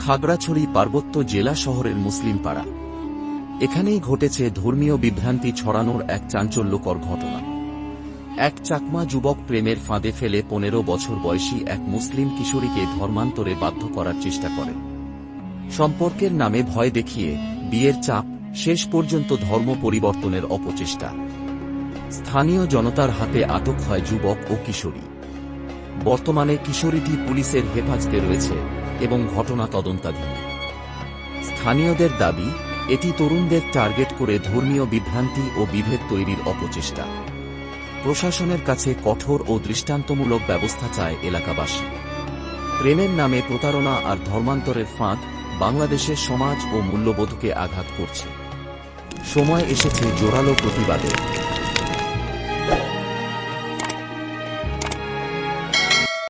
খাগড়াছড়ি পার্বত্য জেলা শহরের মুসলিম পাড়া। এখানেই ঘটেছে ধর্মীয় বিভ্রান্তি ছড়ানোর এক চাঞ্চল্যকর ঘটনা। এক চাকমা যুবক প্রেমের ফাঁদে ফেলে পনেরো বছর বয়সী এক মুসলিম কিশোরীকে ধর্মান্তরে বাধ্য করার চেষ্টা করেন সম্পর্কের নামে ভয় দেখিয়ে বিয়ের চাপ শেষ পর্যন্ত ধর্ম পরিবর্তনের অপচেষ্টা। স্থানীয় জনতার হাতে আটক হয় যুবক ও কিশোরী। বর্তমানে কিশোরীটি পুলিশের হেফাজতে রয়েছে। এবং ঘটনা তদন্তাধীন। স্থানীয়দের দাবি, এটি তরুণদের টার্গেট করে ধর্মীয় বিভ্রান্তি ও বিভেদ তৈরির অপচেষ্টা। প্রশাসনের কাছে কঠোর ও দৃষ্টান্তমূলক ব্যবস্থা চায় এলাকাবাসী। প্রেমের নামে প্রতারণা আর ধর্মান্তরের ফাঁদ বাংলাদেশের সমাজ ও মূল্যবোধকে আঘাত করছে। সময় এসেছে জোরালো প্রতিবাদের